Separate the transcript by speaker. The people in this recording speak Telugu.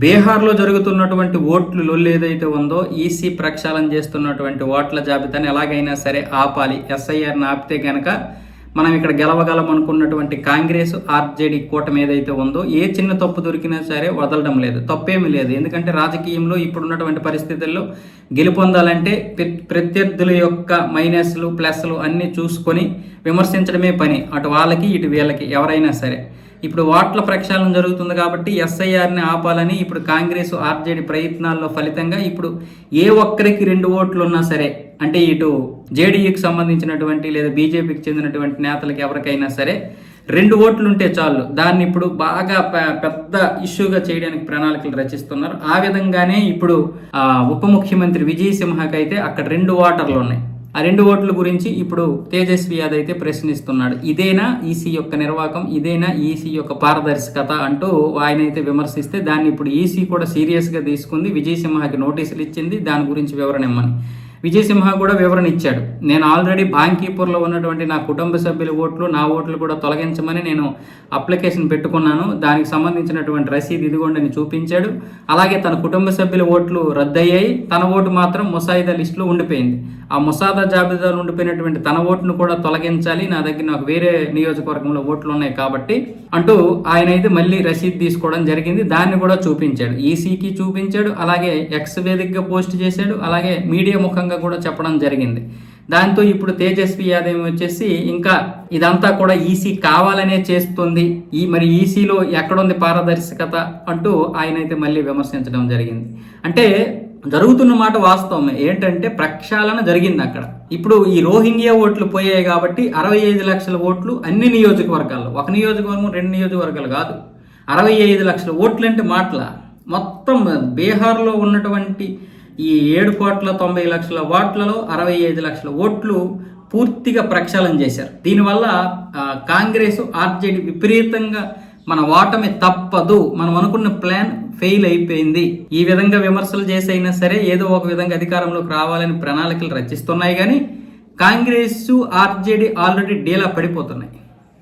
Speaker 1: బీహార్లో జరుగుతున్నటువంటి ఓట్లు లొల్లు ఏదైతే ఉందో ఈసీ ప్రక్షాళన చేస్తున్నటువంటి ఓట్ల జాబితాని ఎలాగైనా సరే ఆపాలి. ఎస్ఐఆర్ని ఆపితే కనుక మనం ఇక్కడ గెలవగలం అనుకున్నటువంటి కాంగ్రెస్ ఆర్జేడీ కూటమి ఏదైతే ఉందో ఏ చిన్న తప్పు దొరికినా సరే వదలడం లేదు. తప్పేమీ లేదు. ఎందుకంటే రాజకీయంలో ఇప్పుడున్నటువంటి పరిస్థితుల్లో గెలుపొందాలంటే ప్రత్యర్థుల యొక్క మైనస్లు ప్లస్లు అన్నీ చూసుకొని విమర్శించడమే పని. అటు వాళ్ళకి ఇటు వీళ్ళకి ఎవరైనా సరే. ఇప్పుడు ఓట్ల ప్రక్షాళన జరుగుతుంది కాబట్టి ఎస్ఐఆర్ని ఆపాలని ఇప్పుడు కాంగ్రెస్ ఆర్జేడీ ప్రయత్నాల్లో ఫలితంగా ఇప్పుడు ఏ ఒక్కరికి రెండు ఓట్లు ఉన్నా సరే అంటే ఇటు జేడీయూకి సంబంధించినటువంటి లేదా బీజేపీకి చెందినటువంటి నేతలకు ఎవరికైనా సరే రెండు ఓట్లు ఉంటే చాలు. దాన్ని ఇప్పుడు బాగా పెద్ద ఇష్యూగా చేయడానికి ప్రణాళికలు రచిస్తున్నారు. ఆ విధంగానే ఇప్పుడు ఉప ముఖ్యమంత్రి విజయ్ సింహకి అయితే అక్కడ రెండు ఓటర్లు ఉన్నాయి. ఆ రెండు ఓట్ల గురించి ఇప్పుడు తేజస్వి యాదవ్ అయితే ప్రశ్నిస్తున్నాడు. ఇదేనా ఈసీ యొక్క నిర్వాహకం ఇదేనా ఈసీ యొక్క పారదర్శకత అంటూ ఆయన అయితే విమర్శిస్తే దాన్ని ఇప్పుడు ఈసీ కూడా సీరియస్గా తీసుకుంది. విజయసింహకి నోటీసులు ఇచ్చింది. దాని గురించి వివరణ ఇమ్మని. విజయసింహ కూడా వివరణ ఇచ్చాడు. నేను ఆల్రెడీ బాంకీపూర్లో ఉన్నటువంటి నా కుటుంబ సభ్యుల ఓట్లు నా ఓట్లు కూడా తొలగించమని నేను అప్లికేషన్ పెట్టుకున్నాను. దానికి సంబంధించినటువంటి రసీదు ఇదిగోండి అని చూపించాడు. అలాగే తన కుటుంబ సభ్యుల ఓట్లు రద్దయ్యాయి. తన ఓటు మాత్రం ముసాయిదా లిస్టులో ఉండిపోయింది. ఆ ముసాదా జాబితాలో ఉండిపోయినటువంటి తన ఓటును కూడా తొలగించాలి. నా దగ్గర నాకు వేరే నియోజకవర్గంలో ఓట్లు ఉన్నాయి కాబట్టి అంటూ ఆయన అయితే మళ్ళీ రసీదు తీసుకోవడం జరిగింది. దాన్ని కూడా చూపించాడు. ఈసీకి చూపించాడు. అలాగే ఎక్స్ వేదికగా పోస్ట్ చేశాడు. అలాగే మీడియా ముఖంగా కూడా చెప్పడం జరిగింది. దాంతో ఇప్పుడు తేజస్వి యాదవ్ వచ్చేసి ఇంకా ఇదంతా కూడా ఈసీ కావాలనే చేస్తుంది. ఈ మరి ఈసీలో ఎక్కడుంది పారదర్శకత అంటూ ఆయన అయితే మళ్ళీ విమర్శించడం జరిగింది. అంటే జరుగుతున్న మాట వాస్తవమే. ఏంటంటే ప్రక్షాళన జరిగింది అక్కడ. ఇప్పుడు ఈ రోహింగ్యా ఓట్లు పోయాయి కాబట్టి అరవై ఐదు లక్షల ఓట్లు అన్ని నియోజకవర్గాల్లో. ఒక నియోజకవర్గం రెండు నియోజకవర్గాలు కాదు. అరవై ఐదు లక్షల ఓట్లు అంటే మాటల. మొత్తం బీహార్లో ఉన్నటువంటి ఈ ఏడు కోట్ల తొంభై లక్షల ఓట్లలో అరవై ఐదు లక్షల ఓట్లు పూర్తిగా ప్రక్షాళన చేశారు. దీనివల్ల కాంగ్రెస్ ఆర్జేడీ విపరీతంగా మన ఓటమి తప్పదు. మనం అనుకున్న ప్లాన్ ఫెయిల్ అయిపోయింది. ఈ విధంగా విమర్శలు చేసైనా సరే ఏదో ఒక విధంగా అధికారంలోకి రావాలని ప్రణాళికలు రచిస్తున్నాయి కానీ కాంగ్రెస్ ఆర్జేడీ ఆల్రెడీ డీలా పడిపోతున్నాయి.